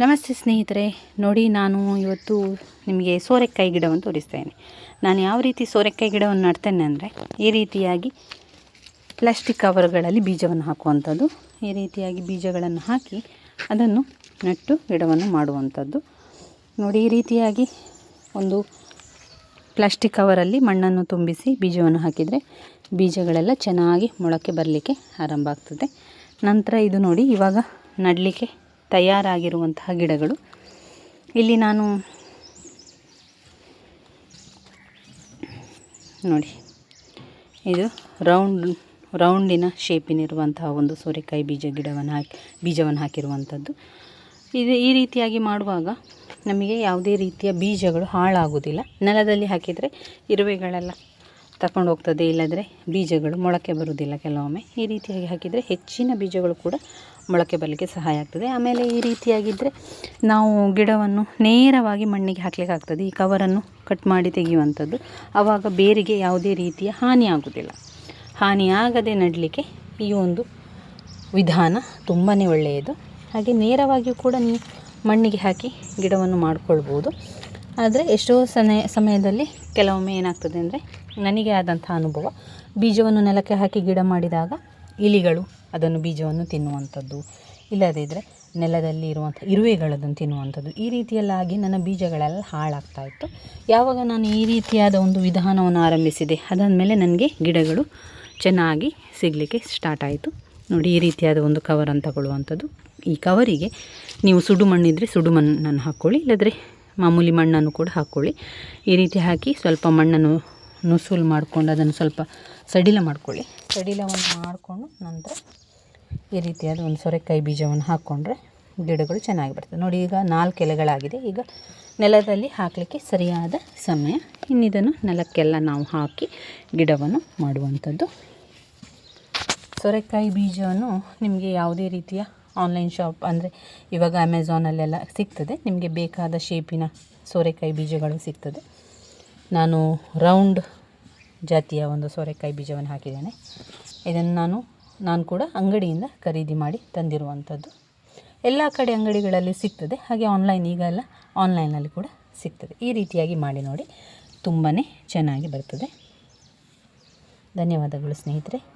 ನಮಸ್ತೆ ಸ್ನೇಹಿತರೆ, ನೋಡಿ ನಾನು ಇವತ್ತು ನಿಮಗೆ ಸೋರೆಕಾಯಿ ಗಿಡವನ್ನು ತೋರಿಸ್ತೇನೆ ನಾನು ಯಾವ ರೀತಿ ಸೋರೆಕಾಯಿ ಗಿಡವನ್ನು ನಡ್ತೇನೆ ಅಂದರೆ, ಈ ರೀತಿಯಾಗಿ ಪ್ಲಾಸ್ಟಿಕ್ ಕವರ್ಗಳಲ್ಲಿ ಬೀಜವನ್ನು ಹಾಕುವಂಥದ್ದು, ಈ ರೀತಿಯಾಗಿ ಬೀಜಗಳನ್ನು ಹಾಕಿ ಅದನ್ನು ನೆಟ್ಟು ಗಿಡವನ್ನು ಮಾಡುವಂಥದ್ದು. ನೋಡಿ, ಈ ರೀತಿಯಾಗಿ ಒಂದು ಪ್ಲಾಸ್ಟಿಕ್ ಕವರಲ್ಲಿ ಮಣ್ಣನ್ನು ತುಂಬಿಸಿ ಬೀಜವನ್ನು ಹಾಕಿದರೆ ಬೀಜಗಳೆಲ್ಲ ಚೆನ್ನಾಗಿ ಮೊಳಕೆ ಬರಲಿಕ್ಕೆ ಆರಂಭ ಆಗ್ತದೆ. ನಂತರ ಇದು ನೋಡಿ, ಇವಾಗ ನಡಲಿಕ್ಕೆ ತಯಾರಾಗಿರುವಂತಹ ಗಿಡಗಳು. ಇಲ್ಲಿ ನಾನು ನೋಡಿ, ಇದು ರೌಂಡ್, ರೌಂಡಿನ ಶೇಪಿನಿರುವಂತಹ ಒಂದು ಸೋರೆಕಾಯಿ ಬೀಜ ಗಿಡವನ್ನು ಹಾಕಿ, ಬೀಜವನ್ನು ಹಾಕಿರುವಂಥದ್ದು ಇದು ಈ ರೀತಿಯಾಗಿ ಮಾಡುವಾಗ ನಮಗೆ ಯಾವುದೇ ರೀತಿಯ ಬೀಜಗಳು ಹಾಳಾಗುವುದಿಲ್ಲ. ನೆಲದಲ್ಲಿ ಹಾಕಿದರೆ ಇರುವೆಗಳೆಲ್ಲ ತಕೊಂಡು ಹೋಗ್ತದೆ, ಇಲ್ಲದ್ರೆ ಬೀಜಗಳು ಮೊಳಕೆ ಬರುವುದಿಲ್ಲ ಕೆಲವೊಮ್ಮೆ. ಈ ರೀತಿಯಾಗಿ ಹಾಕಿದರೆ ಹೆಚ್ಚಿನ ಬೀಜಗಳು ಕೂಡ ಮೊಳಕೆ ಬರಲಿಕ್ಕೆ ಸಹಾಯ ಆಗ್ತದೆ. ಆಮೇಲೆ ಈ ರೀತಿಯಾಗಿದ್ದರೆ ನಾವು ಗಿಡವನ್ನು ನೇರವಾಗಿ ಮಣ್ಣಿಗೆ ಹಾಕಲಿಕ್ಕೆ ಆಗ್ತದೆ. ಈ ಕವರನ್ನು ಕಟ್ ಮಾಡಿ ತೆಗೆಯುವಂಥದ್ದು. ಆವಾಗ ಬೇರಿಗೆ ಯಾವುದೇ ರೀತಿಯ ಹಾನಿ ಆಗುವುದಿಲ್ಲ. ಹಾನಿಯಾಗದೆ ನೆಡಲಿಕ್ಕೆ ಈ ಒಂದು ವಿಧಾನ ತುಂಬಾ ಒಳ್ಳೆಯದು. ಹಾಗೆ ನೇರವಾಗಿಯೂ ಕೂಡ ನೀವು ಮಣ್ಣಿಗೆ ಹಾಕಿ ಗಿಡವನ್ನು ಮಾಡಿಕೊಳ್ಬೋದು. ಆದರೆ ಎಷ್ಟೋ ಸಮಯ ಸಮಯದಲ್ಲಿ ಕೆಲವೊಮ್ಮೆ ಏನಾಗ್ತದೆ ಅಂದರೆ ನನಗೆ ಆದಂಥ ಅನುಭವ. ಬೀಜವನ್ನು ನೆಲಕ್ಕೆ ಹಾಕಿ ಗಿಡ ಮಾಡಿದಾಗ ಇಲಿಗಳು ಅದನ್ನು ಬೀಜವನ್ನು ತಿನ್ನುವಂಥದ್ದು. ಇಲ್ಲದಿದ್ದರೆ ನೆಲದಲ್ಲಿ ಇರುವಂಥ ಇರುವೆಗಳದನ್ನು ತಿನ್ನುವಂಥದ್ದು. ಈ ರೀತಿಯಲ್ಲಾಗಿ ನನ್ನ ಬೀಜಗಳೆಲ್ಲ ಹಾಳಾಗ್ತಾ ಇತ್ತು. ಯಾವಾಗ ನಾನು ಈ ರೀತಿಯಾದ ಒಂದು ವಿಧಾನವನ್ನು ಆರಂಭಿಸಿದೆ, ಅದಾದಮೇಲೆ ನನಗೆ ಗಿಡಗಳು ಚೆನ್ನಾಗಿ ಸಿಗಲಿಕ್ಕೆ ಸ್ಟಾರ್ಟ್ ಆಯಿತು. ನೋಡಿ, ಈ ರೀತಿಯಾದ ಒಂದು ಕವರನ್ನು ತಗೊಳ್ಳುವಂಥದ್ದು. ಈ ಕವರಿಗೆ ನೀವು ಸುಡು ಮಣ್ಣಿದ್ದರೆ ಸುಡು ಮಣ್ಣನ್ನು ಹಾಕ್ಕೊಳ್ಳಿ, ಇಲ್ಲದ್ರೆ ಮಾಮೂಲಿ ಮಣ್ಣನ್ನು ಕೂಡ ಹಾಕ್ಕೊಳ್ಳಿ. ಈ ರೀತಿ ಹಾಕಿ ಸ್ವಲ್ಪ ಮಣ್ಣನ್ನು ನುಸುಲು ಮಾಡಿಕೊಂಡು ಅದನ್ನು ಸ್ವಲ್ಪ ಸಡಿಲ ಮಾಡ್ಕೊಳ್ಳಿ. ಸಡಿಲವನ್ನು ಮಾಡಿಕೊಂಡು ನಂತರ ಈ ರೀತಿಯಾದ ಒಂದು ಸೊರೆಕಾಯಿ ಬೀಜವನ್ನು ಹಾಕ್ಕೊಂಡ್ರೆ ಗಿಡಗಳು ಚೆನ್ನಾಗಿ ಬರ್ತದೆ. ನೋಡಿ, ಈಗ ನಾಲ್ಕು ಎಲೆಗಳಾಗಿದೆ. ಈಗ ನೆಲದಲ್ಲಿ ಹಾಕಲಿಕ್ಕೆ ಸರಿಯಾದ ಸಮಯ. ಇನ್ನಿದನ್ನು ನೆಲಕ್ಕೆಲ್ಲ ನಾವು ಹಾಕಿ ಗಿಡವನ್ನು ಮಾಡುವಂಥದ್ದು. ಸೊರೆಕಾಯಿ ಬೀಜವನ್ನು ನಿಮಗೆ ಯಾವುದೇ ರೀತಿಯ ಆನ್ಲೈನ್ ಶಾಪ್ ಅಂದರೆ ಇವಾಗ ಅಮೆಝಾನಲ್ಲೆಲ್ಲ ಸಿಗ್ತದೆ. ನಿಮಗೆ ಬೇಕಾದ ಶೇಪಿನ ಸೋರೆಕಾಯಿ ಬೀಜಗಳು ಸಿಗ್ತದೆ. ನಾನು ರೌಂಡ್ ಜಾತಿಯ ಒಂದು ಸೋರೆಕಾಯಿ ಬೀಜವನ್ನು ಹಾಕಿದ್ದೇನೆ. ಇದನ್ನು ನಾನು ನಾನು ಕೂಡ ಅಂಗಡಿಯಿಂದ ಖರೀದಿ ಮಾಡಿ ತಂದಿರುವಂಥದ್ದು. ಎಲ್ಲ ಕಡೆ ಅಂಗಡಿಗಳಲ್ಲಿ ಸಿಗ್ತದೆ. ಹಾಗೆ ಆನ್ಲೈನ್ ಈಗ ಎಲ್ಲ ಆನ್ಲೈನಲ್ಲಿ ಕೂಡ ಸಿಗ್ತದೆ. ಈ ರೀತಿಯಾಗಿ ಮಾಡಿ ನೋಡಿ ತುಂಬಾ ಚೆನ್ನಾಗಿ ಬರ್ತದೆ. ಧನ್ಯವಾದಗಳು ಸ್ನೇಹಿತರೆ.